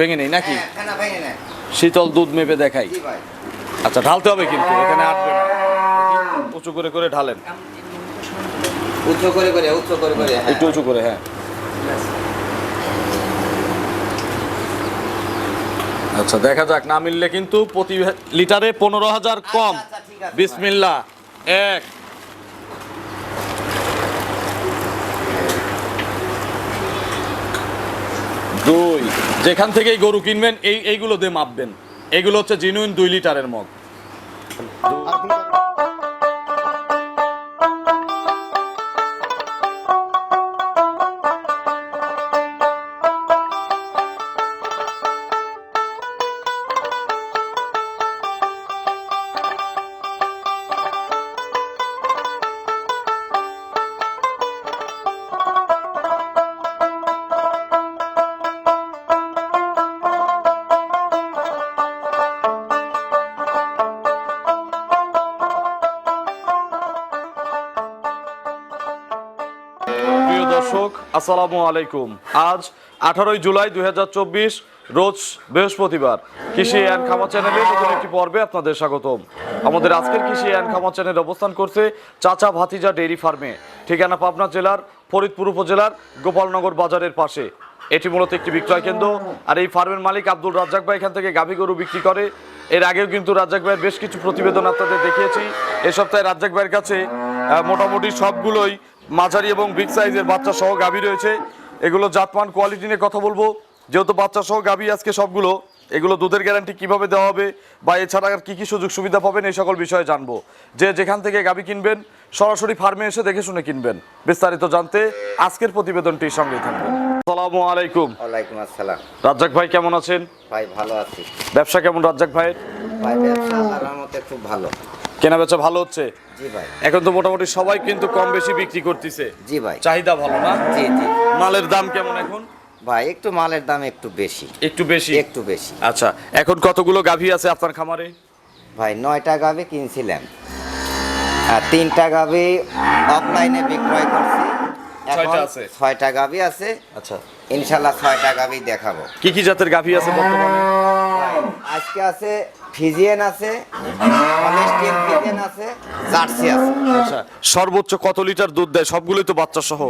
ভেঙে নেই নাকি? হ্যাঁ, শীতল দুধ মেপে দেখাই। আচ্ছা ঢালতে হবে কিন্তু এখানে আটবে না। উঁচু করে করে ঢালেন। উচ্চ করে করে উচ্চ করে করে হ্যাঁ। একটু উঁচু করে হ্যাঁ। আচ্ছা দেখা যাক না মিললে কিন্তু প্রতি লিটারে পনেরো হাজার কম। আচ্ছা, আচ্ছা, বিসমিল্লা এক দুই, যেখান থেকেই গরু কিনবেন, এই এইগুলো দিয়ে মাপবেন। এগুলো হচ্ছে জিনুইন দুই লিটারের মগ। আসসালামু আলাইকুম। আজ আঠারোই জুলাই দু হাজার চব্বিশ, রোজ বৃহস্পতিবার কৃষি অ্যান্ড খামা চ্যানেলে নতুন একটি পর্বে আপনাদের স্বাগতম। আমাদের আজকের কৃষি অ্যান্ড খামা চ্যানেল অবস্থান করছে চাচা ভাতিজা ডেইরি ফার্মে, ঠিকানা পাবনা জেলার, ফরিদপুর উপজেলার, গোপালনগর বাজারের পাশে। এটি মূলত একটি বিক্রয় কেন্দ্র, আর এই ফার্মের মালিক আব্দুল রাজ্জাক ভাই এখান থেকে গাভী গরু বিক্রি করে। এর আগেও কিন্তু রাজ্জাক ভাইয়ের বেশ কিছু প্রতিবেদন আপনাদের দেখিয়েছি। এ সপ্তাহে রাজ্জাক ভাইয়ের কাছে মোটামুটি সবগুলোই মাঝারি এবং বিগ সাইজের বাচ্চা সহ গাভী রয়েছে। এগুলো জাতমান কোয়ালিটি নিয়ে কথা বলব। যেহেতু বাচ্চা সহ গাভী আজকে সবগুলো এগুলো দুধের গ্যারান্টি কীভাবে দেওয়া হবে বা এছাড়া আর কি কি সুযোগ সুবিধা পাবেন এই সকল বিষয়ে জানব। যে যেখান থেকে গাভী কিনবেন সরাসরি ফার্মে এসে দেখে শুনে কিনবেন। বিস্তারিত জানতে আজকের প্রতিবেদনটির সঙ্গে থাকবেন আসসালামু আলাইকুম। ওয়ালাইকুম আসসালাম। রাজ্জাক ভাই কেমন আছেন? ভাই ভালো আছি। ব্যবসা কেমন রাজ্জাক ভাই ব্যবসা আল্লাহর রহমতে খুব ভালো। কেনা বেচা ভালো হচ্ছে? জি ভাই। এখন তো মোটামুটি সবাই কিন্তু কম বেশি বিক্রি করতেছে। জি ভাই। চাহিদা ভালো না? জি জি। মালের দাম কেমন এখন? ভাই একটু মালের দাম একটু বেশি। একটু বেশি? একটু বেশি। আচ্ছা এখন কতগুলো গাভী আছে আপনার খামারে? ভাই নয়টা গাভি কিনছিলাম। আর তিনটা গাভি অফলাইনে বিক্রয় করছি। ছয়টা আছে। ছয়টা গাভি আছে। আচ্ছা। ইনশাল্লাহ ছয়টা গাভি দেখাবো। কি কি জাতের গাভী আছে বর্তমানে? আজকে আছে ফিজিয়ান আছে হলিস্টিন ফিজিয়ান আছে জার্সি আছে। আচ্ছা সর্বোচ্চ কত লিটার দুধ দেয়? সবগুলোই তো বাচ্চা সহ।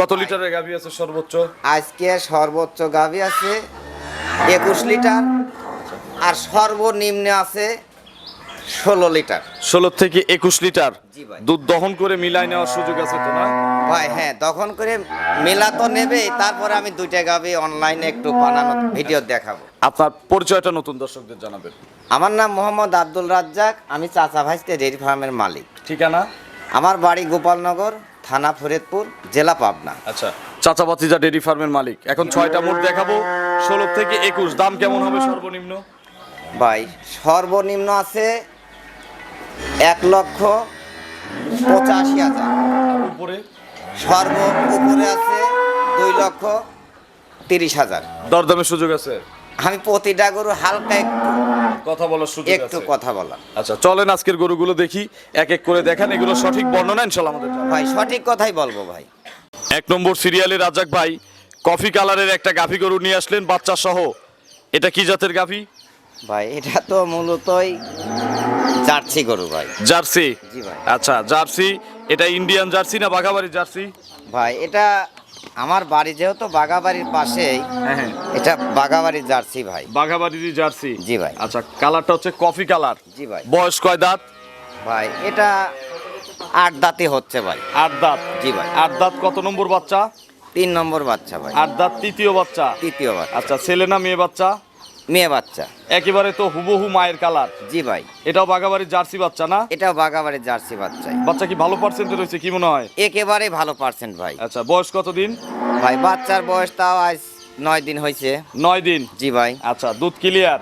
কত লিটারের গাভী আছে সর্বোচ্চ? আজকে সর্বোচ্চ গাভি আছে একুশ লিটার আর সর্বনিম্ন আছে ষোলো লিটার। ষোলো থেকে একুশ লিটার? জি ভাই। দুধ দহন করে মিলাই নেওয়ার সুযোগ আছে তো না? ভাই হ্যাঁ তখন করে মেলা তো নেবেই তারপরে আমি দুইটা গাভি অনলাইনে একটু বানানো ভিডিও দেখাবো। আপনার পরিচয়টা নতুন দর্শকদের জানাবেন। আমার নাম মোহাম্মদ আব্দুল রাজ্জাক আমি চাচা ভাইস্তে ডেয়ারি ফার্মের মালিক। ঠিকানা? আমার বাড়ি গোপালনগর থানা ফরিদপুর জেলা পাবনা। আচ্ছা চাচা বাতিজা ডেরি ফার্মের মালিক। এখন ছয়টা মোট দেখাবো ষোলো থেকে একুশ। দাম কেমন হবে সর্বনিম্ন? ভাই সর্বনিম্ন আছে এক লক্ষ পঁচাশি হাজার। উপরে? সর্ব উপরে আছে দুই লক্ষ তিরিশ হাজার। দরদামের সুযোগ আছে? আমি প্রতিটা গরু হালকা একটু কথা বলার সুযোগ একটু কথা বলা আচ্ছা চলেন আজকের গরুগুলো দেখি। এক এক করে দেখেন এগুলো সঠিক বর্ণনা ইনশাল্লাহ আমাদের ভাই সঠিক কথাই বলব ভাই। এক নম্বর সিরিয়ালে রাজাক ভাই কফি কালারের একটা গাভী গরু নিয়ে আসলেন বাচ্চা সহ এটা কি জাতের গাভী? ভাই এটা তো মূলতই জার্সি গরু ভাই। জার্সি? জি ভাই। আচ্ছা জার্সি? এটা ইন্ডিয়ান জার্সি না বাঘাবাড়ি জার্সি? ভাই এটা আমার বাড়ি যেহেতু বাগাবাড়ির পাশেই হ্যাঁ হ্যাঁ। এটা বাগাবাড়ির জার্সি ভাই। বাঘাবাড়ির জার্সি? জি ভাই। আচ্ছা কালারটা হচ্ছে কফি কালার। জি ভাই। বয়স কয় দাঁত? ভাই এটা আট দাঁতে হচ্ছে ভাই। আট দাঁত? জি ভাই। আট দাঁত কত নম্বর বাচ্চা? তিন নম্বর বাচ্চা ভাই। আট দাঁত তৃতীয় বাচ্চা? তৃতীয় বাচ্চা। আচ্ছা ছেলে না মেয়ে বাচ্চা? মেয়ে বাচ্চা। একেবারে তো হুবহু মায়ের কালার। জি ভাই। এটাও বাগাবাড়ির জার্সি বাচ্চা না? এটাও বাগাবাড়ির জার্সি বাচ্চা। বাচ্চা কি ভালো পার্সেন্ট রয়েছে কি মনে হয়? একেবারে ভালো পার্সেন্ট ভাই। আচ্ছা বয়স কতদিন? ভাই বাচ্চার বয়স তাও আজ নয় দিন হয়েছে। নয় দিন? জি ভাই। আচ্ছা দুধ ক্লিয়ার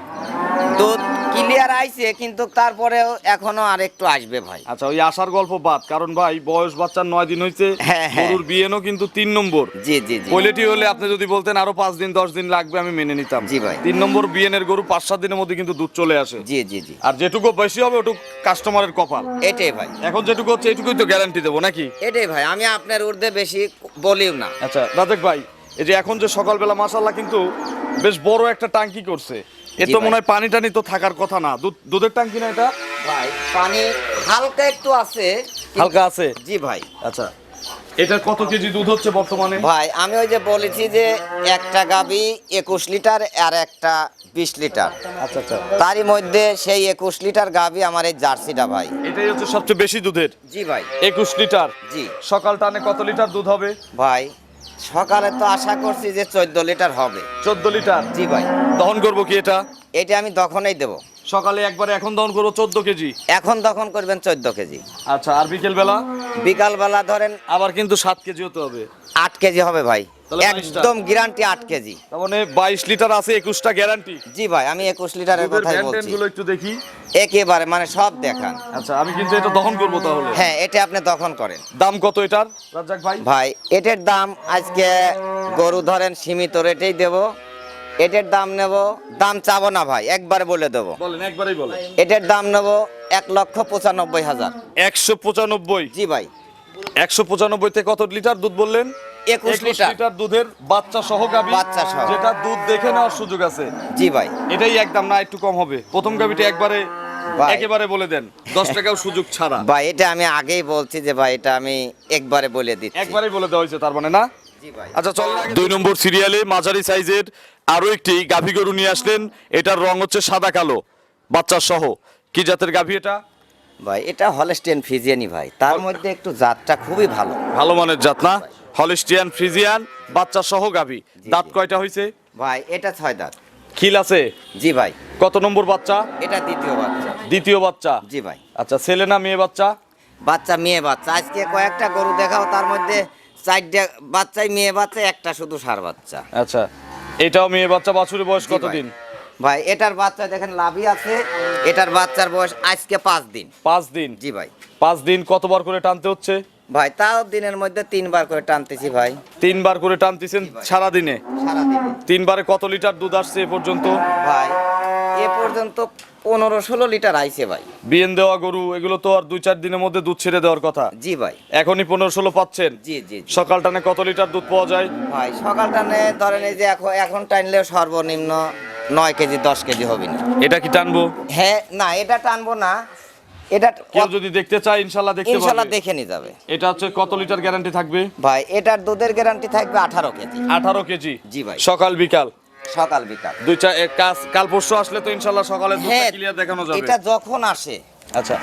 দুধ ক্লিয়ার আইছে কিন্তু তারপরেও এখনও আর একটু আসবে ভাই। আচ্ছা ওই আসার গল্প বাদ কারণ ভাই বয়স বাচ্চার নয় দিন হয়েছে হ্যাঁ, হ্যাঁ। গরুর বিয়েনও কিন্তু তিন নম্বর। জি জি জি। পৈলেটি হলে আপনি যদি বলতেন আরও পাঁচ দিন দশ দিন লাগবে আমি মেনে নিতাম। জি ভাই। তিন নম্বর বিয়েনের গরু পাঁচ সাত দিনের মধ্যে কিন্তু দুধ চলে আসে। জি জি জি। আর যেটুকু বেশি হবে ওটুকু কাস্টমারের কপাল। এটাই ভাই। এখন যেটুকু হচ্ছে এটুকুই তো গ্যারান্টি দেবো নাকি? এটাই ভাই আমি আপনার ঊর্ধ্বে বেশি বলিও না। আচ্ছা রাজেক ভাই এই যে এখন যে সকালবেলা মাসাল্লাহ কিন্তু বেশ বড় একটা টাঙ্কি করছে। এ তো মনে হয় পানি টানি তো থাকার কথা না। দুধ- দুধের টাঙ্কি না এটা? ভাই পানি হালকা একটু আছে হালকা আছে? জি ভাই। আচ্ছা। এটা কত কেজি দুধ হচ্ছে বর্তমানে? ভাই আমি ওই যে বলেছি যে একটা গাবি একুশ লিটার আর একটা বিশ লিটার। আচ্ছা আচ্ছা। তারই মধ্যে সেই একুশ লিটার গাবি আমার এই জার্সিটা ভাই। এটাই হচ্ছে সবচেয়ে বেশি দুধের? জি ভাই। একুশ লিটার? জি। সকাল টানে কত লিটার দুধ হবে? ভাই সকালে তো আশা করছি যে চোদ্দ লিটার হবে। চোদ্দ লিটার? জি ভাই। দহন করব কি এটা? এটা আমি দখনেই দেবো। সকালে একবারে এখন দহন করব চোদ্দ কেজি? এখন দখন করবেন চোদ্দ কেজি। আচ্ছা আর বিকেল বেলা বিকাল বেলা ধরেন আবার কিন্তু সাত কেজি হতে হবে। আট কেজি হবে ভাই। একদম গ্যারান্টি আট কেজি। তার মানে বাইশ লিটার আছে একুশটা গ্যারান্টি জি ভাই আমি একুশ লিটারের কথাই বলছি। গুলো একটু দেখি। একেবারে মানে সব দেখান। আচ্ছা আমি কিন্তু এটা দহন করব তাহলে। হ্যাঁ এটা আপনি তখন করেন। দাম কত এটার? রাজ্জাক ভাই। ভাই এটার দাম আজকে গরু ধরেন সীমিত রেটেই দেব। এটার দাম নেব দাম চাবো না ভাই একবারে বলে দেবো। বলেন একবারই বলেন। এটার দাম নেব এক লক্ষ পঁচানব্বই হাজার। একশো পঁচানব্বই। জি ভাই। একশো পঁচানব্বইতে কত লিটার দুধ বললেন? একুশ লিটার। লিটার দুধের বাচ্চা সহ গাবি বাচ্চা সহ। যেটা দুধ দেখে নেওয়ার সুযোগ আছে। জি ভাই। এটাই একদম না একটু কম হবে। প্রথম গাবিটা একবারে ভাই। একেবারে বলে দেন। দশ টাকাও সুযোগ ছাড়া। ভাই এটা আমি আগেই বলছি যে ভাই এটা আমি একবারে বলে দিচ্ছি। একবারেই বলে দেওয়া হয়েছে তার মানে না? আচ্ছা চল দুই নম্বর সিরিয়ালে মাঝারি সাইজের আরও একটি গাভী গরু নিয়ে আসলেন। এটার রং হচ্ছে সাদা কালো বাচ্চা সহ। কি জাতের গাভী এটা? ভাই এটা হলস্টেন ফিজিয়ানি ভাই। তার মধ্যে একটু জাতটা খুবই ভালো। ভালো মানের জাত না? হলিস্টিয়ান ফ্রিজিয়ান বাচ্চা সহ গাভী। দাঁত কয়টা হয়েছে ভাই এটা ছয় দাঁত। খিল আছে? জি ভাই। কত নম্বর বাচ্চা? এটা দ্বিতীয় বাচ্চা। দ্বিতীয় বাচ্চা? জি ভাই। আচ্ছা ছেলে না মেয়ে বাচ্চা? বাচ্চা মেয়ে বাচ্চা। আজকে কয়েকটা গরু দেখাও তার মধ্যে চারটে বাচ্চাই মেয়ে বাচ্চা একটা শুধু সার বাচ্চা। আচ্ছা এটাও মেয়ে বাচ্চা বাছুরের বয়স। কতদিন? ভাই এটার বাচ্চা দেখেন লাভই আছে। এটার বাচ্চার বয়স আজকে পাঁচ দিন। পাঁচ দিন? জি ভাই। পাঁচ দিন কতবার করে টানতে হচ্ছে? ভাই তাও দিনের মধ্যে তিনবার করে টানতেছি ভাই। তিনবার করে টানতেছেন সারা দিনে তিনবারে কত লিটার দুধ আসছে এ পর্যন্ত? ভাই এ পর্যন্ত পনেরো ষোলো লিটার আইছে ভাই। বিয়েন দেওয়া গরু এগুলো তো আর দুই চার দিনের মধ্যে দুধ ছেড়ে দেওয়ার কথা। জি ভাই। এখনই পনেরো ষোলো পাচ্ছেন? জি জি। সকাল টানে কত লিটার দুধ পাওয়া যায়? ভাই সকাল টানে ধরেন এই যে এখন এখন টানলেও সর্বনিম্ন নয় কেজি দশ কেজি হবে না। এটা কি টানবো? হ্যাঁ না এটা টানবো না। এটা কেউ যদি দেখতে চায় ইনশাল্লাহ দেখতে ইনশাল্লাহ দেখে নিয়ে যাবে। এটা হচ্ছে কত লিটার গ্যারান্টি থাকবে? ভাই এটার দুধের গ্যারান্টি থাকবে আঠারো কেজি। আঠারো কেজি? জি ভাই। সকাল বিকাল? সকাল বিকাল। দুই এক কাজ কাল পরশু আসলে তো ইনশাল্লাহ সকালে দুধটা ক্লিয়ার দেখানো যাবে। এটা যখন আসে। আচ্ছা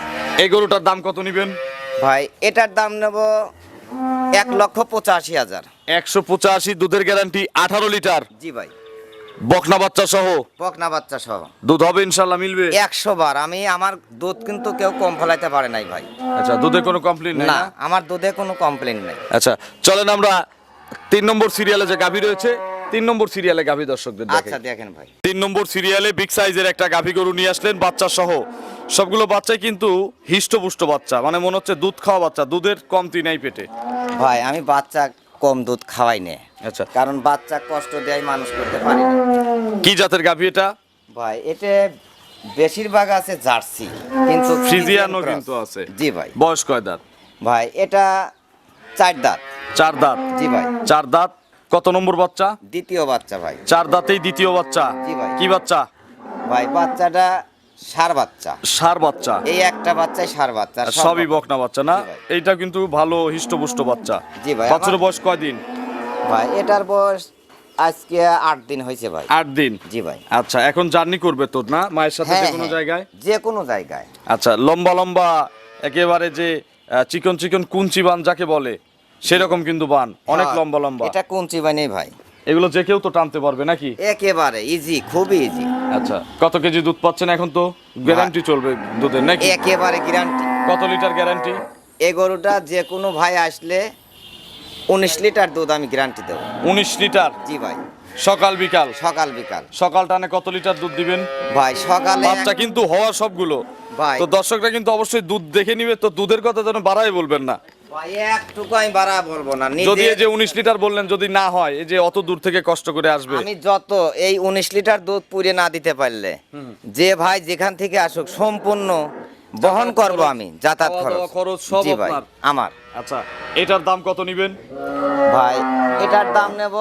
এই গরুটার দাম কত নিবেন? ভাই এটার দাম নেব এক লক্ষ পঁচাশি হাজার। একশো পঁচাশি দুধের গ্যারান্টি আঠারো লিটার। জি ভাই। বকনা বাচ্চা সহ? বকনা বাচ্চা সহ। দুধ হবে ইনশাল্লাহ মিলবে? একশো বার। আমি আমার দুধ কিন্তু কেউ কম ফেলাইতে পারে নাই ভাই। আচ্ছা দুধে কোনো কমপ্লেন নেই না না? আমার দুধে কোনো কমপ্লেন নেই। আচ্ছা চলেন আমরা তিন নম্বর সিরিয়ালে যে গাভী রয়েছে তিন নম্বর সিরিয়ালে গাভী দর্শকদের আচ্ছা দেখেন ভাই। তিন নম্বর সিরিয়ালে বিগ সাইজের একটা গাভী গরু নিয়ে আসলেন বাচ্চা সহ। সবগুলো বাচ্চাই কিন্তু হিষ্টপুষ্ট বাচ্চা মানে মনে হচ্ছে দুধ খাওয়া বাচ্চা দুধের কমতি নেই পেটে। ভাই আমি বাচ্চা কম দুধ খাওয়াই নে। আচ্ছা। কারণ বাচ্চা কষ্ট দেয় মানুষ করতে পারে না। কি জাতের গাভী এটা? ভাই এটা বেশিরভাগ আছে জার্সি কিন্তু ফ্রিজিয়ানও কিন্তু আছে। জি ভাই। বয়স কয় দাঁত? ভাই এটা চার দাঁত। চার দাঁত? জি ভাই। চার দাঁত? কত নম্বর বাচ্চা? দ্বিতীয় বাচ্চা ভাই। চার দাঁতেই দ্বিতীয় বাচ্চা? জি ভাই। কি বাচ্চা? ভাই বাচ্চাটা সার বাচ্চা। সার বাচ্চা। এই একটা বাচ্চাই সার বাচ্চা সবই বকনা বাচ্চা না। এইটা কিন্তু ভালো হিষ্টপুষ্ট বাচ্চা। জি ভাই, বাচ্চার বয়স কয়দিন? ভাই এটার বয়স আজকে আট দিন হয়েছে ভাই। আট দিন? জি ভাই। আচ্ছা এখন জার্নি করবে তোর না? মায়ের সাথে হ্যাঁ যে কোনো হ্যাঁ, জায়গায়? যে কোনো জায়গায়। আচ্ছা লম্বা লম্বা একেবারে যে চিকন চিকন কুঞ্চি বান যাকে বলে সেরকম কিন্তু বান অনেক হ্যাঁ, লম্বা লম্বা। এটা কোন চিবানি ভাই। এগুলো যে কেউ তো টানতে পারবে নাকি? একেবারে ইজি খুবই ইজি আচ্ছা কত কেজি দুধ পাচ্ছেন এখন তো? গ্যারান্টি চলবে দুধের নাকি? একেবারে গ্যারান্টি কত লিটার গ্যারান্টি এই গরুটা যে কোনো ভাই আসলে উনিশ লিটার দুধ আমি গ্যারান্টি দেবো। উনিশ লিটার? জি ভাই। সকাল বিকাল? সকাল বিকাল। সকাল টানে কত লিটার দুধ দিবেন? ভাই সকালে বাচ্চা কিন্তু হওয়া সবগুলো। ভাই। তো দর্শকরা কিন্তু অবশ্যই দুধ দেখে নিবে তো দুধের কথা যেন বাড়াই বলবেন না। একটুকু আমি বাড়া বলব না যদি এই যে উনিশ লিটার বললেন যদি না হয় এই যে অত দূর থেকে কষ্ট করে আসবে। আমি যত এই উনিশ লিটার দুধ পুড়ে না দিতে পারলে যে ভাই যেখান থেকে আসুক সম্পূর্ণ বহন করব আমি যাতায়াত খরচ। খরচ সব আমার। আচ্ছা এটার দাম কত নিবেন? ভাই এটার দাম নেব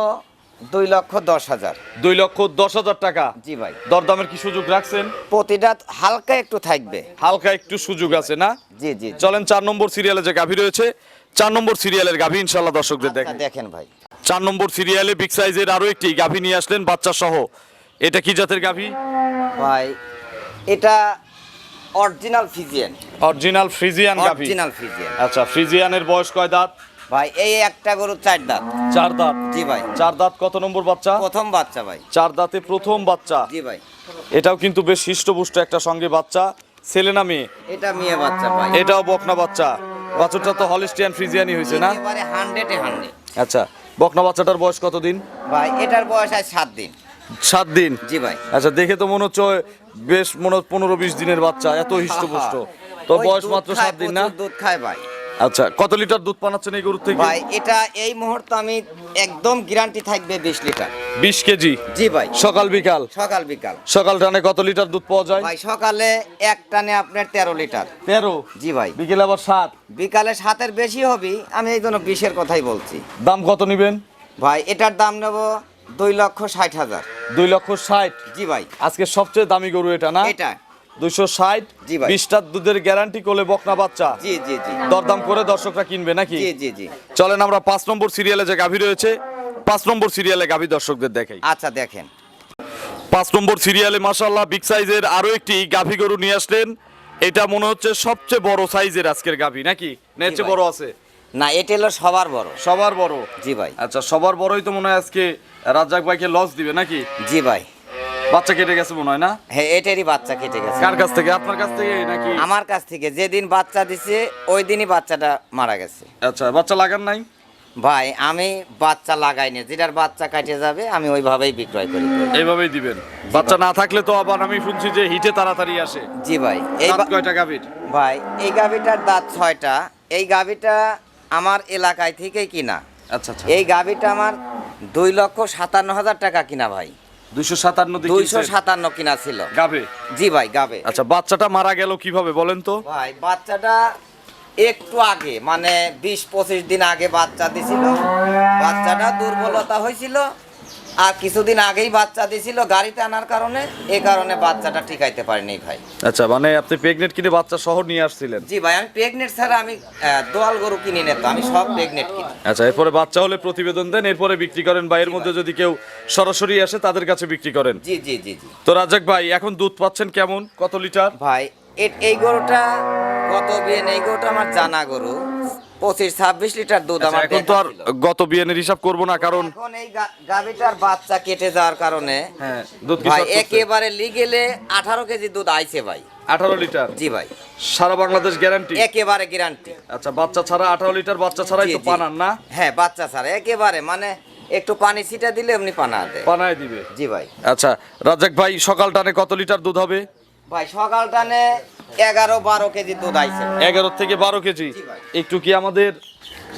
দুই লক্ষ দশ হাজার। দুই লক্ষ দশ হাজার টাকা। জি ভাই। দরদামের কি সুযোগ রাখছেন? প্রতিটা হালকা একটু থাকবে। হালকা একটু সুযোগ আছে না? জি জি। চলেন চার নম্বর সিরিয়ালে যে গাভী রয়েছে চার নম্বর সিরিয়ালের গাভী ইনশাল্লাহ দর্শকদের আচ্ছা, দেখেন। দেখেন ভাই। চার নম্বর সিরিয়ালে বিগ সাইজের আরও একটি গাভী নিয়ে আসলেন বাচ্চা সহ এটা কি জাতের গাভী? ভাই এটা অরিজিনাল ফিজিয়ান। অরিজিনাল ফ্রিজিয়ান গাভী। Original Friesian. আচ্ছা ফ্রিজিয়ানের বয়স কয় দাঁত? ভাই এই একটা গরু চার দাঁত। চার দাঁত? জি ভাই। চার দাঁত কত নম্বর বাচ্চা? প্রথম বাচ্চা ভাই। চার দাঁতে প্রথম বাচ্চা। জি ভাই। এটাও কিন্তু বেশ হৃষ্টপুষ্ট একটা সঙ্গে বাচ্চা। ছেলে না মেয়ে? এটা মেয়ে বাচ্চা ভাই। এটাও বকনা বাচ্চা। বাচ্চাটা তো হলিস্টিয়ান ফ্রিজিয়ানই হয়েছে না? একেবারে হান্ড্রেডে হান্ড্রেড আচ্ছা বকনা বাচ্চাটার বয়স কতদিন? ভাই এটার বয়স আজ সাত দিন। সাত দিন? জি ভাই। আচ্ছা দেখে তো মনে হচ্ছে বেশ মনে হচ্ছে পনেরো বিশ দিনের বাচ্চা এত হৃষ্টপুষ্ট। তো বয়স মাত্র সাত দিন না? দুধ খায় ভাই। আচ্ছা কত লিটার দুধ পানাচ্ছেন এই গরুর থেকে? ভাই এটা এই মুহূর্তে আমি একদম গ্যারান্টি থাকবে বিশ লিটার। বিশ কেজি? জি ভাই। সকাল বিকাল? সকাল বিকাল। সকাল টানে কত লিটার দুধ পাওয়া যায়? ভাই সকালে এক টানে আপনার তেরো লিটার। তেরো? জি ভাই। বিকেলে আবার সাত? বিকালে সাতের বেশি হবে আমি এই জন্য বিশের কথাই বলছি। দাম কত নেবেন? ভাই এটার দাম নেব দুই লক্ষ ষাট হাজার। দুই লক্ষ ষাট? জি ভাই। আজকে সবচেয়ে দামি গরু এটা না? এটা। দুইশো ষাট। বিশটার দুধের গ্যারান্টি করলে বকনা বাচ্চা। দরদাম করে দর্শকরা কিনবে নাকি? চলেন আমরা পাঁচ নম্বর সিরিয়ালে যে গাভী রয়েছে পাঁচ নম্বর সিরিয়ালে গাভী দর্শকদের দেখাই। আচ্ছা দেখেন। পাঁচ নম্বর সিরিয়ালে মাসাল্লাহ বিগ সাইজের আরও একটি গাভী গরু নিয়ে আসলেন। এটা মনে হচ্ছে সবচেয়ে বড় সাইজের আজকের গাভী নাকি? বড় আছে? না এটা হলো সবার বড়। সবার বড়? জি ভাই। আচ্ছা সবার বড়ই তো মনে হয় আজকে রাজ্জাক ভাইকে লস দিবে নাকি? জি ভাই। বাচ্চা কেটে গেছে মনে হয় না? হ্যাঁ এটারই বাচ্চা কেটে গেছে। কার কাছ থেকে? আপনার কাছ থেকে নাকি? আমার কাছ থেকে। যেদিন বাচ্চা দিছে ওই দিনই বাচ্চাটা মারা গেছে। আচ্ছা বাচ্চা লাগান নাই? ভাই আমি বাচ্চা লাগাই লাগাইনি যেটার বাচ্চা কাটে যাবে আমি ওইভাবেই বিক্রয় করি। এইভাবেই দিবেন? বাচ্চা না থাকলে তো আবার আমি শুনছি যে হিটে তাড়াতাড়ি আসে। জি ভাই এই কয়টা গাভীর ভাই এই গাভিটার দাঁত ছয়টা। এই গাভিটা আমার এলাকায় থেকেই কিনা। আচ্ছা আচ্ছা। এই গাভিটা আমার দুই লক্ষ সাতান্ন হাজার টাকা কিনা ভাই। দুইশো সাতান্ন দুইশো সাতান্ন কিনা ছিল। গাভে জি ভাই গাবে। আচ্ছা বাচ্চাটা মারা গেল কীভাবে বলেন তো? ভাই বাচ্চাটা একটু আগে মানে বিশ পঁচিশ দিন আগে বাচ্চা দিছিল। বাচ্চাটা দুর্বলতা হয়েছিল আর কিছুদিন আগেই বাচ্চা দিছিল গাড়িতে আনার কারণে এ কারণে বাচ্চাটা টিকাইতে পারিনি ভাই। আচ্ছা মানে আপনি প্রেগনেন্ট কিনে বাচ্চা শহর নিয়ে আসছিলেন? জি ভাই আমি প্রেগনেন্ট ছাড়া আমি দোয়াল গরু কিনে না তো আমি সব প্রেগনেন্ট কিনি। আচ্ছা এরপরে বাচ্চা হলে প্রতিবেদন দেন এরপরে বিক্রি করেন বা এর মধ্যে যদি কেউ সরাসরি আসে তাদের কাছে বিক্রি করেন? জি জি জি জি। তো রাজাক ভাই এখন দুধ পাচ্ছেন কেমন? কত লিটার? ভাই এই গরুটা কত বিয়ে এই গরুটা আমার জানা গরু। পঁচিশ ছাব্বিশ লিটার দুধ আচ্ছা, আমার এখন তো আর। গত বিয়ানের হিসাব করব না কারণ এখন এই গাভীটার বাচ্চা কেটে যাওয়ার কারণে হ্যাঁ দুধ ভাই একেবারে লিগেলে আঠারো কেজি দুধ আইছে ভাই। আঠারো লিটার? জি ভাই। সারা বাংলাদেশ গ্যারান্টি একেবারে গ্যারান্টি আচ্ছা বাচ্চা ছাড়া আঠারো লিটার বাচ্চা ছাড়াই জি, তো পানান না? হ্যাঁ বাচ্চা ছাড়া একেবারে। মানে একটু পানি ছিটা দিলে এমনি পানা দেয়। পানায় দিবে? জি ভাই। আচ্ছা রাজাক ভাই সকাল টানে কত লিটার দুধ হবে? ভাই সকাল টানে এগারো বারো কেজি দুধ আইছে। এগারো থেকে বারো কেজি। একটু কি আমাদের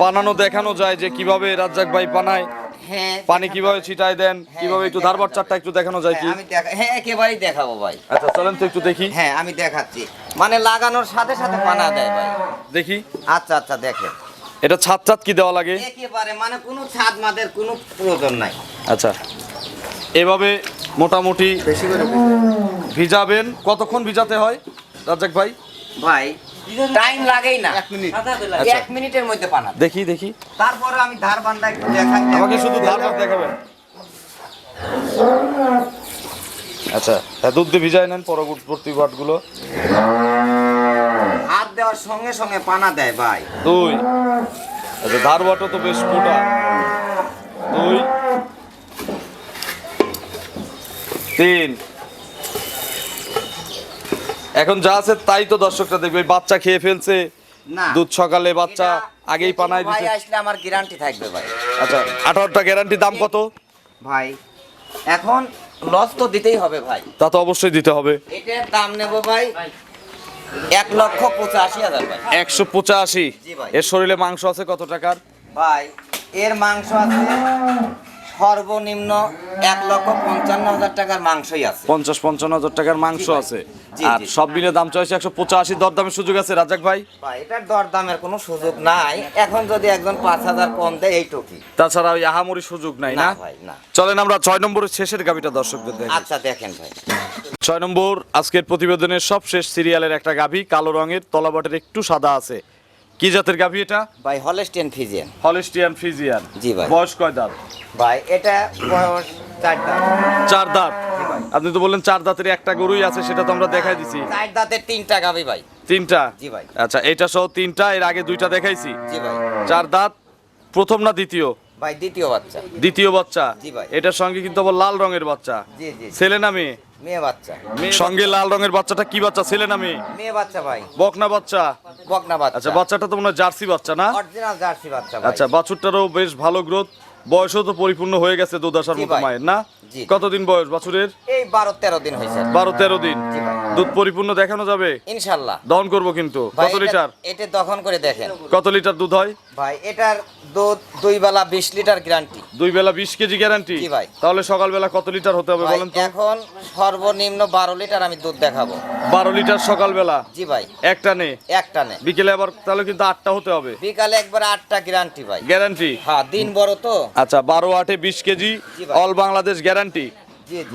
বানানো দেখানো যায় যে কীভাবে রাজ্জাক ভাই বানায়? হ্যাঁ পানি কীভাবে ছিটায় দেন? কীভাবে একটু ধারবার চারটা একটু দেখানো যায় কি? হ্যাঁ, আমি দেখা হ্যাঁ একেবারেই দেখাবো ভাই। আচ্ছা চলেন তো একটু দেখি। হ্যাঁ আমি দেখাচ্ছি। মানে লাগানোর সাথে সাথে পানা দেয় ভাই। দেখি। আচ্ছা আচ্ছা দেখেন। এটা ছাদ ছাদ কি দেওয়া লাগে? একেবারে মানে কোনো ছাদ মাদের কোনো প্রয়োজন নাই। আচ্ছা। এভাবে মোটামুটি বেশি করে ভিজাবেন। কতক্ষণ ভিজাতে হয়? রাজ্জাক ভাই? ভাই টাইম লাগেই না। এক মিনিট। আচ্ছা। এক মিনিটের মধ্যে পানা। দেখি দেখি। তারপরে আমি ধার বান্ধা একটু দেখাই। আমাকে শুধু ধার ধারবার দেখাবেন। আচ্ছা হ্যাঁ দুধ দিয়ে ভিজায় নেন পরবর্তী বাটগুলো হাত দেওয়ার সঙ্গে সঙ্গে পানা দেয় ভাই। দুই। আচ্ছা ধারবাটও তো বেশ মোটা। দুই। তিন। এখন যা আছে তাই তো দর্শকরা দেখবে। বাচ্চা খেয়ে ফেলছে। দুধ সকালে বাচ্চা আগেই পানায় ভাই আসলে আমার গ্যারান্টি থাকবে ভাই। আচ্ছা আঠারোটা গ্যারান্টি দাম কত? ভাই এখন লস তো দিতেই হবে ভাই। তা তো অবশ্যই দিতে হবে। এটার দাম নেব ভাই এক লক্ষ পঁচাশি হাজার ভাই। একশো পঁচাশি। এর শরীরে মাংস আছে কত টাকার? ভাই এর মাংস আছে সর্বনিম্ন এক লক্ষ পঞ্চান্ন হাজার টাকার মাংসই আছে। পঞ্চাশ পঞ্চান্ন হাজার টাকার মাংস আছে। আর সব মিলে দাম চাইছে একশো পঁচাশি। দরদামের সুযোগ আছে রাজাক ভাই? এটার দরদামের কোনো সুযোগ নাই। এখন যদি একজন পাঁচ হাজার কম দেয় এইটুকুই। তাছাড়া ওই আহামরি সুযোগ নাই না? না ভাই না। চলেন আমরা ছয় নম্বরের শেষের গাবিটা দর্শকদের দেখি আচ্ছা দেখেন ভাই। ছয় নম্বর আজকের প্রতিবেদনের সবশেষ সিরিয়ালের একটা গাভী কালো রঙের তলাবাটের একটু সাদা আছে। কি জাতের গাভী এটা? ভাই হলস্টিয়ান ফিজিয়ান হলস্টিয়ান ফিজিয়ান জি ভাই। বয়স কয় দাঁত? ভাই এটা বয়স চার দাঁত। চার দাঁত? আপনি তো বললেন চার দাঁতের একটা গরুই আছে সেটা তো আমরা দেখাই দিছি। চার দাঁতের তিনটা গাবি ভাই। তিনটা? জি ভাই। আচ্ছা এটা সহ তিনটা এর আগে দুইটা দেখাইছি। জি ভাই। চার দাঁত প্রথম না দ্বিতীয়? ভাই দ্বিতীয় বাচ্চা। দ্বিতীয় বাচ্চা? জি ভাই। এটার সঙ্গে কিন্তু আবার লাল রঙের বাচ্চা। জি জি ছেলে না মেয়ে? মেয়ে বাচ্চা। সঙ্গে লাল রঙের বাচ্চাটা কি বাচ্চা ছেলে না মেয়ে? মেয়ে বাচ্চা ভাই। বকনা বাচ্চা? বকনা বাচ্চা। আচ্ছা বাচ্চাটা তো মনে জার্সি বাচ্চা না? অরিজিনাল জার্সি বাচ্চা আচ্ছা বাছুরটারও বেশ ভালো গ্রোথ বয়সও তো পরিপূর্ণ হয়ে গেছে জি মতো মায়ের না? কতদিন বয়স বাছুরের? এই বারো তেরো দিন হয়েছে। বারো তেরো দিন দুধ পরিপূর্ণ দেখানো যাবে? ইনশাল্লাহ। দহন করব কিন্তু। কত লিটার? এটা দখন করে দেখেন। কত লিটার দুধ হয়? ভাই এটার দুধ দুই বেলা বিশ লিটার গ্যারান্টি। দুই বেলা বিশ কেজি গ্যারান্টি? ভাই। তাহলে সকালবেলা কত লিটার হতে হবে বলেন তো? এখন সর্বনিম্ন বারো লিটার আমি দুধ দেখাবো। বারো লিটার সকালবেলা? জি ভাই। একটা নে একটা নে বিকেলে আবার তাহলে কিন্তু আটটা হতে হবে। বিকালে একবার আটটা গ্যারান্টি ভাই। গ্যারান্টি? হ্যাঁ দিন বড় তো। আচ্ছা বারো আটে বিশ কেজি অল বাংলাদেশ গ্যারান্টি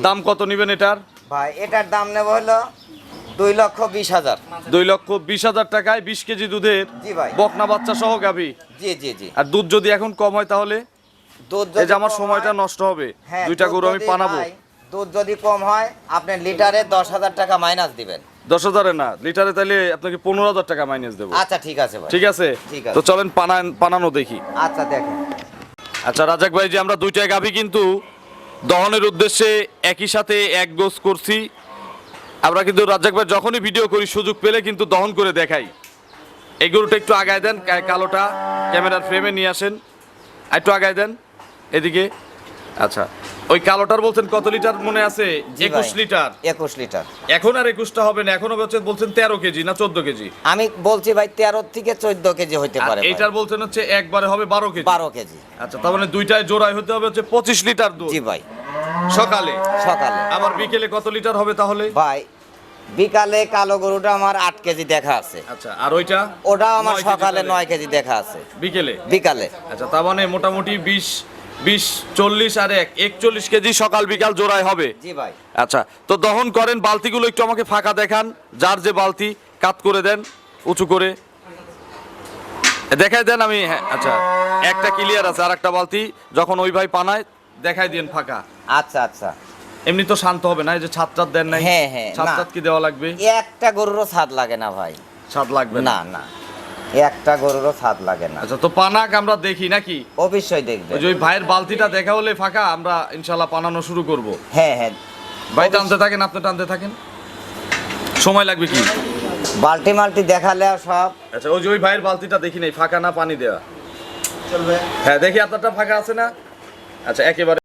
দাম কত নিবেন এটার? ভাই এটার দাম নেব হলো দুই লক্ষ বিশ হাজার। দুই লক্ষ বিশ হাজার টাকায় বিশ কেজি দুধের বকনা বাচ্চা সহ গাবি জি জি জি। আর দুধ যদি এখন কম হয় তাহলে? দুধ এই আমার সময়টা নষ্ট হবে। হ্যাঁ, দুইটা গরু আমি পানাবো। দুধ যদি কম হয় আপনি লিটারে দশ হাজার টাকা মাইনাস দিবেন। দশ হাজারে না লিটারে তাহলে আপনাকে পনেরো হাজার টাকা মাইনাস দেবো। আচ্ছা ঠিক আছে ঠিক আছে? ঠিক আছে। তো চলেন পানান পানানো দেখি। আচ্ছা দেখেন। আচ্ছা রাজাক ভাই, যে আমরা দুইটা গাভি কিন্তু দহনের উদ্দেশ্যে একই সাথে এক গোস করছি। আমরা কিন্তু রাজাক ভাই যখনই ভিডিও করি, সুযোগ পেলে কিন্তু দহন করে দেখাই। এই গরুটা একটু আগায় দেন কালোটা ক্যামেরার ফ্রেমে নিয়ে আসেন। একটু আগায় দেন, এদিকে। আচ্ছা। ওই কালোটার বলছেন কত লিটার মনে আছে? একুশ লিটার। একুশ লিটার। এখন আর একুশটা হবে না এখনও বলছেন বলছেন তেরো কেজি না চোদ্দ কেজি? আমি বলছি ভাই তেরো থেকে চোদ্দ কেজি হইতে পারে ভাই। এইটার বলছেন হচ্ছে একবারে হবে বারো কেজি? বারো কেজি। আচ্ছা তার মানে দুইটায় জোড়ায় হতে হবে হচ্ছে পঁচিশ লিটার দুধ। জি ভাই। সকালে? সকালে। আবার বিকেলে কত লিটার হবে তাহলে? ভাই বিকালে কালো গরুটা আমার আট কেজি দেখা আছে। আচ্ছা আর ওইটা? ওটা আমার সকালে নয় কেজি দেখা আছে। বিকেলে? বিকালে। আচ্ছা তার মানে মোটামুটি বিশ বিশ চল্লিশ আর এক একচল্লিশ কেজি সকাল বিকাল জোড়ায় হবে। জি ভাই। আচ্ছা তো দহন করেন বালতিগুলো একটু আমাকে ফাঁকা দেখান যার যে বালতি কাত করে দেন উঁচু করে। দেখাই দেন আমি হ্যাঁ আচ্ছা একটা ক্লিয়ার আছে আর একটা বালতি যখন ওই ভাই পানায় দেখাই দেন ফাঁকা। আচ্ছা আচ্ছা। এমনি তো শান্ত হবে না এই যে ছাদ দেন নাই হ্যাঁ, হ্যাঁ, ছাদ না। কি দেওয়া লাগবে? একটা গরুরও স্বাদ লাগে না ভাই। ছাদ লাগবে না না। একটা গরুরও স্বাদ লাগে না। আচ্ছা তো পানাক আমরা দেখি নাকি? অবশ্যই দেখবে। ওই যে ওই ভাইয়ের বালতিটা দেখা হলে ফাঁকা আমরা ইনশাল্লাহ পানানো শুরু করব। হ্যাঁ হ্যাঁ। ভাই টানতে থাকেন আপনি টানতে থাকেন? সময় লাগবে কি? বালতি মালতি দেখালে আর সব। আচ্ছা ওই যে ওই ভাইয়ের বালতিটা দেখি নাই ফাঁকা না পানি দেওয়া হ্যাঁ দেখি আপনারটা ফাঁকা আছে না? আচ্ছা একেবারে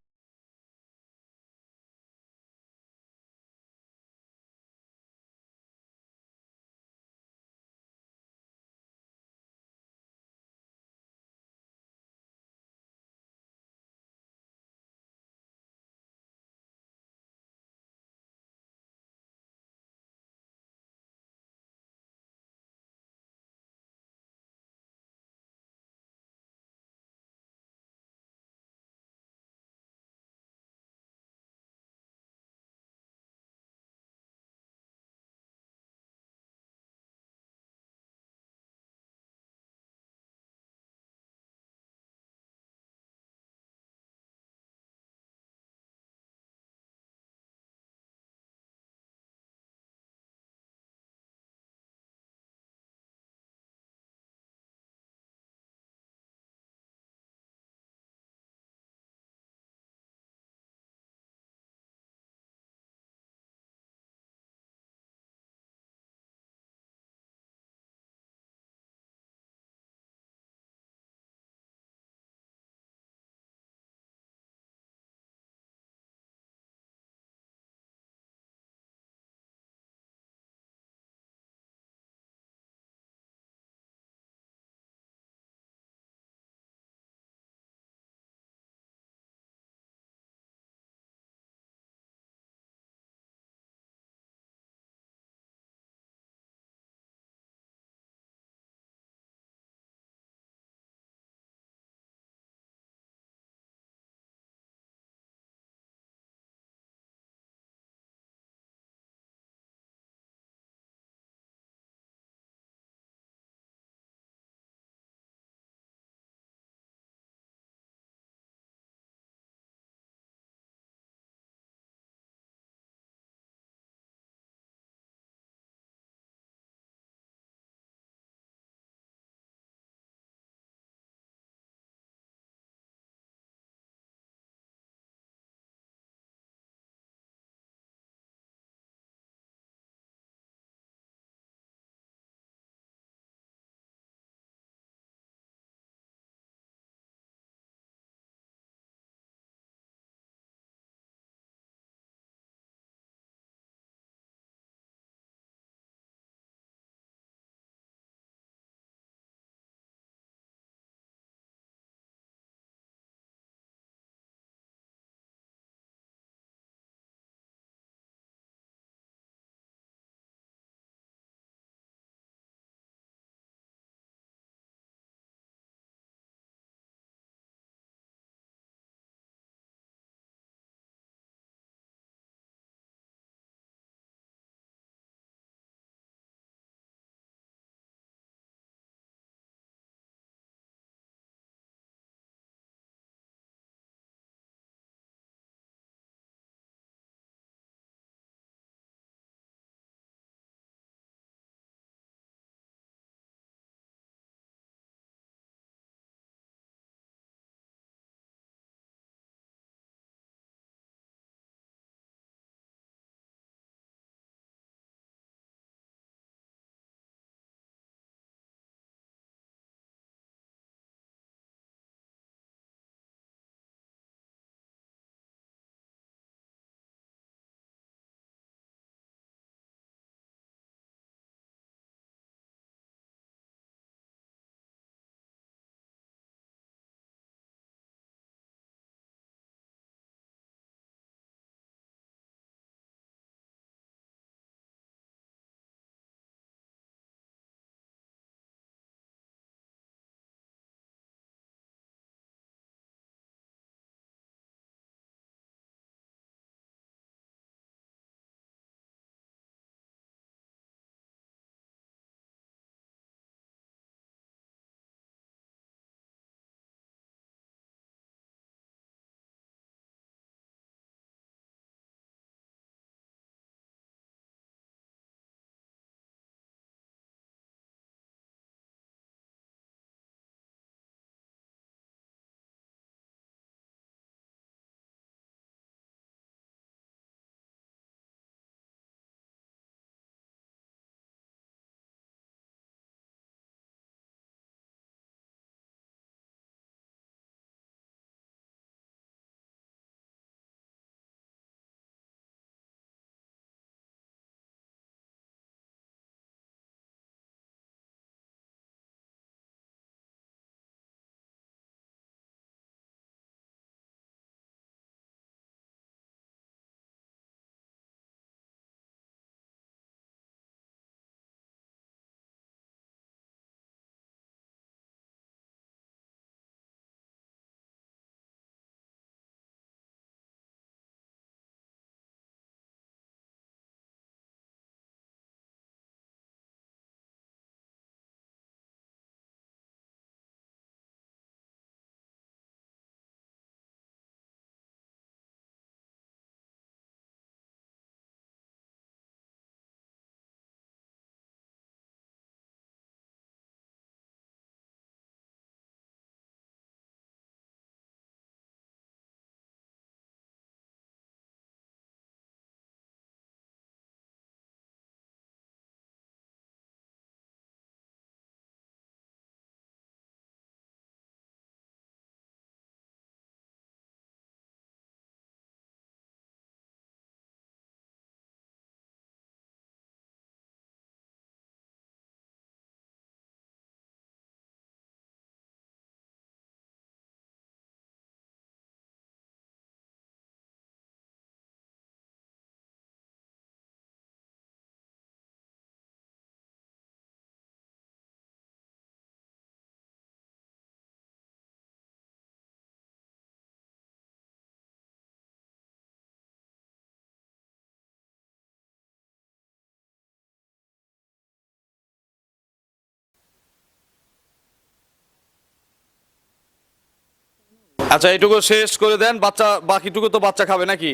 আচ্ছা এইটুকু শেষ করে দেন। বাচ্চা বাকিটুকু তো বাচ্চা খাবে নাকি?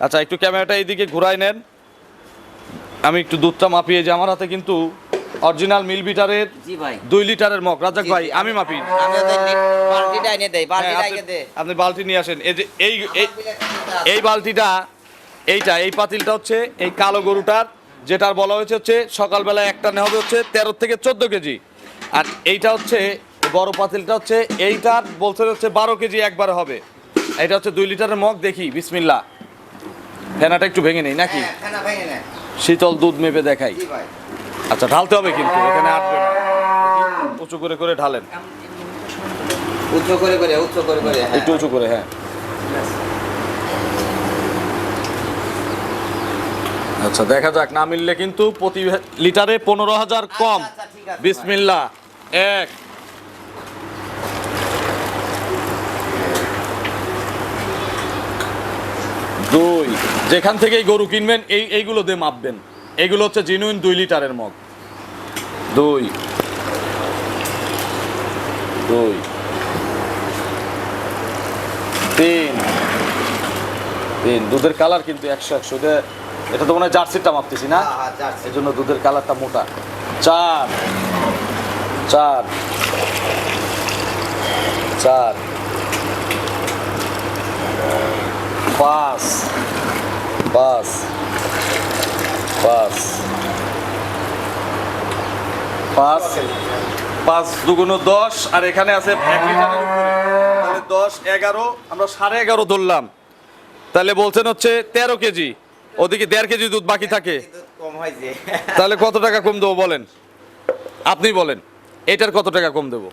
আচ্ছা একটু ক্যামেরাটা এইদিকে ঘুরাই নেন। আমি একটু দুধটা মাপিয়ে যে আমার হাতে কিন্তু অরিজিনাল মিল বিটারের জি ভাই। দুই লিটারের মগ। রাজাক ভাই আমি মাপি। হ্যাঁ, আপনি- এনে দে। আপনি বালতি নিয়ে আসেন। এই যে এই এই- বালতিটা এইটা এই পাতিলটা হচ্ছে এই কালো গরুটার যেটার বলা হয়েছে হচ্ছে সকালবেলা একটা নেওয়া হবে হচ্ছে তেরো থেকে চোদ্দ কেজি। আর এইটা হচ্ছে বড় পাতিলটা হচ্ছে এইটার বলতে হচ্ছে বারো কেজি একবার হবে। এটা হচ্ছে দুই লিটারের মগ দেখি বিসমিল্লা ফেনাটা একটু ভেঙে নেই নাকি? হ্যাঁ। শীতল দুধ মেপে দেখাই। আচ্ছা ঢালতে হবে কিন্তু এখানে আটবে উঁচু করে করে ঢালেন। উচ্চ করে করে উচ্চ করে করে হ্যাঁ। একটু উঁচু করে হ্যাঁ। আচ্ছা দেখা যাক না মিললে কিন্তু প্রতি লিটারে পনেরো হাজার কম। আচ্ছা, আচ্ছা, বিসমিল্লা এক দুই যেখান থেকেই গরু কিনবেন এই এইগুলো দিয়ে মাপবেন। এইগুলো হচ্ছে জিনুইন দুই লিটারের মগ। দুই দুই তিন তিন। দুধের কালার কিন্তু একশো একশো। এটা এটা তো মনে হয় জার্সিটা মাপতেছি না? হ্যাঁ, হ্যাঁ, এই জন্য দুধের কালারটা মোটা। চার চার চার। পাঁচ পাঁচ পাঁচ পাঁচ পাঁচ দুগুণ দশ আর এখানে আছে এক লিটারের উপরে তাহলে দশ এগারো আমরা সাড়ে এগারো ধরলাম। তাহলে বলছেন হচ্ছে তেরো কেজি ওদিকে দেড় কেজি দুধ বাকি থাকে। তাহলে কত টাকা কম দেবো বলেন? আপনি বলেন এটার কত টাকা কম দেবো?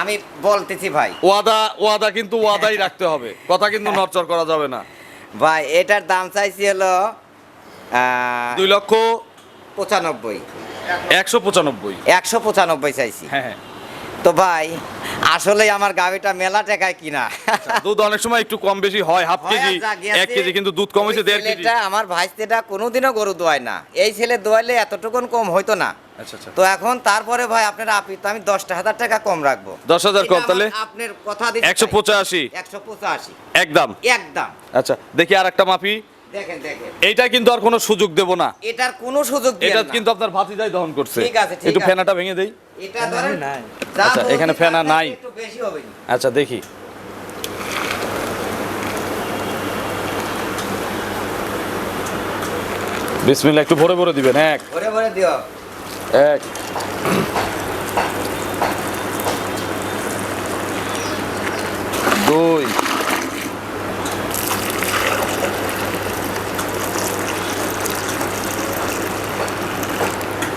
আমি বলতেছি ভাই। ওয়াদা ওয়াদা কিন্তু ওয়াদাই রাখতে হবে কথা কিন্তু নড়চড় করা যাবে না। ভাই এটার দাম চাইছি হলো দুই লক্ষ পঁচানব্বই। একশো পঁচানব্বই। একশো পঁচানব্বই চাইছি। হ্যাঁ হ্যাঁ। তো ভাই আসলে আমার গাভিটা মেলা টাকায় কিনা? দুধ অনেক সময় একটু কম বেশি হয় হাফ কেজি গিয়েছে, এক কেজি কিন্তু দুধ কম হয়েছে দেড় কেজি। আমার ভাইস্তেটা কোনোদিনও গরু দোয়ায় না। এই ছেলে দোয়ালে এতটুকুন কম হইতো না। আচ্ছা আচ্ছা তো এখন তারপরে ভাই আপনার আপনি তো আমি দশটা হাজার টাকা কম রাখব। দশ হাজার কম তাহলে? আপনার কথা দিচ্ছি একশো পঁচাশি। একশো পঁচাশি। একদম। একদম। আচ্ছা দেখি আর একটা মাপি। দেখেন দেখেন। এইটা কিন্তু আর কোনো সুযোগ দেব না। এটার কোনো সুযোগ এটা কিন্তু আপনার ভাতিজাই দহন করছে। ঠিক আছে, একটু ফেনাটা ভেঙে দেই। এটা ধরেন যা আচ্ছা, এখানে ফেনা নাই। একটু বেশি হবে। আচ্ছা দেখি। বিসমিল্লাহ একটু ভরে ভরে দিবেন এক। ভরে ভরে দিও। এক দুই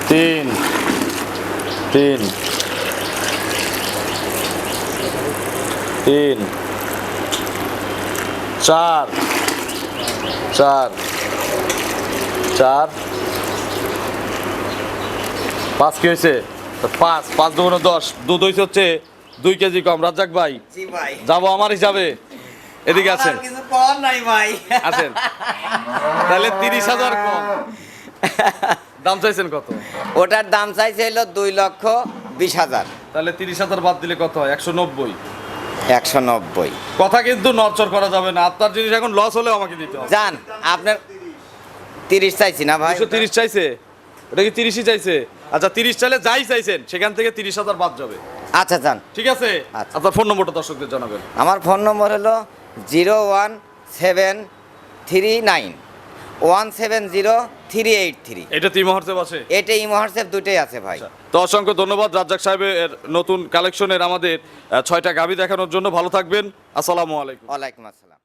তিন তিন তিন চার চার চার পাঁচ কি হয়েছে? পাঁচ পাঁচ দুগুণ দশ দুধ হয়েছে হচ্ছে দুই কেজি কম। রাজ্জাক ভাই যাব আমার হিসাবে। এদিকে আছেন? আছেন? তাহলে তিরিশ হাজার কম। দাম চাইছেন কত? ওটার দাম চাইছে হলো দুই লক্ষ বিশ হাজার। তাহলে তিরিশ হাজার বাদ দিলে কত হয়? একশো নব্বই। একশো নব্বই। কথা কিন্তু নড়চড় করা যাবে না। আপনার জিনিস এখন লস হলেও আমাকে দিতে হবে। যান আপনার তিরিশ চাইছি না ভাই। তিরিশ চাইছে? ওটা কি তিরিশই চাইছে? আচ্ছা তিরিশ চাইলে যাই চাইছেন সেখান থেকে তিরিশ হাজার বাদ যাবে। আচ্ছা যান। ঠিক আছে? আচ্ছা। আপনার ফোন নম্বরটা দর্শকদের জানাবেন। আমার ফোন নম্বর হলো zero one seven three nine one seven zero three eight three. এটা তিন মুহূর্তে আছে? এটাই মহারসেব দুটোই আছে ভাই। তো অসংখ্য ধন্যবাদ রাজ্জাক সাহেবের নতুন কালেকশনের আমাদের ছয়টা গাভি দেখানোর জন্য। ভালো থাকবেন। আসসালামু আলাইকুম। ওয়ালাইকুম আসসালাম।